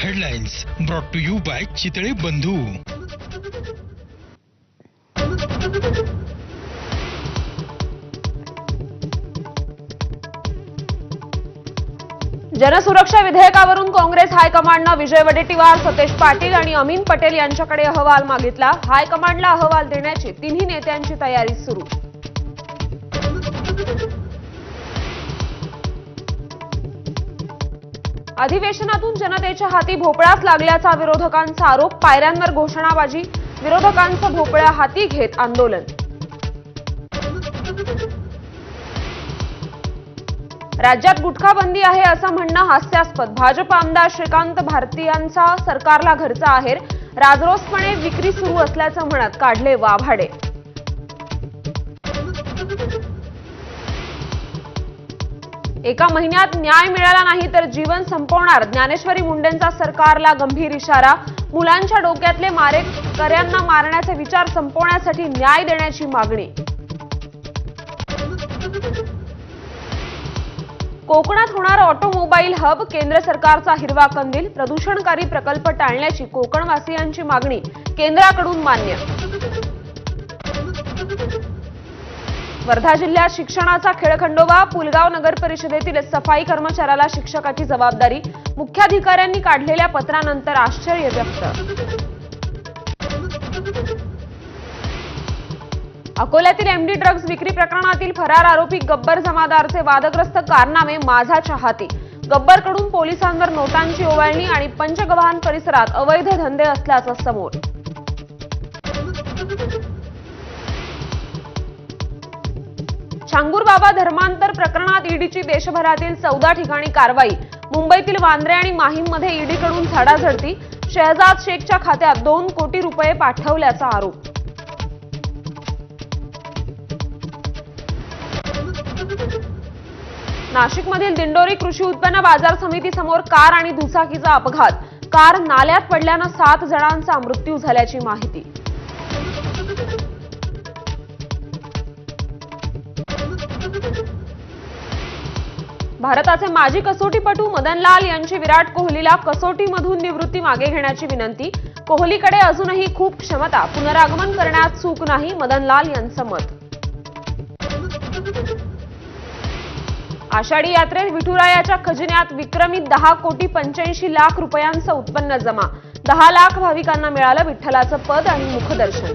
Headlines brought to you by Chitale Bandhu जनसुरक्षा विधेयकावरून काँग्रेस हायकमांडनं विजय वडेट्टीवार सतेज पाटील आणि अमीन पटेल यांच्याकडे अहवाल मागितला. हायकमांडला अहवाल देण्याची तिन्ही नेत्यांची तयारी सुरू. अधिवेशनातून जनतेच्या हाती भोपळाच लागल्याचा विरोधकांचा आरोप पायऱ्यांवर घोषणाबाजी विरोधकांचं भोपळ्या हाती घेत आंदोलन. राज्यात गुटखा बंदी आहे असं म्हणणं हास्यास्पद. भाजप आमदार श्रीकांत भारतीयांचा सरकारला घरचा आहेर राजरोसपणे विक्री सुरू असल्याचं म्हणत काढले वाभाडे. एका महिन्यात न्याय मिळाला नाही तर जीवन संपवणार. ज्ञानेश्वरी मुंडेंचा सरकारला गंभीर इशारा. मुलांच्या डोक्यातले मारेकऱ्यांना मारण्याचे विचार संपवण्यासाठी न्याय देण्याची मागणी. कोकणात होणार ऑटोमोबाईल हब केंद्र सरकारचा हिरवा कंदील. प्रदूषणकारी प्रकल्प टाळण्याची कोकणवासियांची मागणी केंद्राकडून मान्य वर्धा जिल्ह्यात शिक्षणाचा खेळखंडोबा पुलगाव नगर परिषदेतील सफाई कर्मचाऱ्याला शिक्षकाची जबाबदारी. मुख्याधिकाऱ्यांनी काढलेल्या पत्रानंतर आश्चर्य व्यक्त. अकोल्यातील एमडी ड्रग्ज विक्री प्रकरणातील फरार आरोपी गब्बर जमादारचे वादग्रस्त कारनामे माझा चाहती. गब्बरकडून पोलिसांवर नोटांची ओवाळणी आणि पंचगव्हाण परिसरात अवैध धंदे असल्याचं समोर. छांगूर बाबा धर्मांतर प्रकरणात ईडीची देशभरातील चौदा ठिकाणी कारवाई. मुंबईतील वांद्रे आणि माहीममध्ये ईडीकडून झाडाझडती. शहजाद शेखच्या खात्यात दोन कोटी रुपये पाठवल्याचा आरोप. नाशिकमधील दिंडोरी कृषी उत्पन्न बाजार समितीसमोर कार आणि दुचाकीचा अपघात. कार नाल्यात पडल्यानं सात जणांचा मृत्यू झाल्याची माहिती. भारताचे माजी कसोटीपटू मदनलाल यांची विराट कोहलीला कसोटीमधून निवृत्ती मागे घेण्याची विनंती. कोहलीकडे अजूनही खूप क्षमता. पुनरागमन करण्यात चूक नाही मदनलाल यांचं मत. आषाढी यात्रेत विठुरायाच्या खजिन्यात विक्रमी दहा कोटी पंच्याऐंशी लाख रुपयांचं उत्पन्न जमा. दहा लाख भाविकांना मिळालं विठ्ठलाचं पद आणि मुखदर्शन.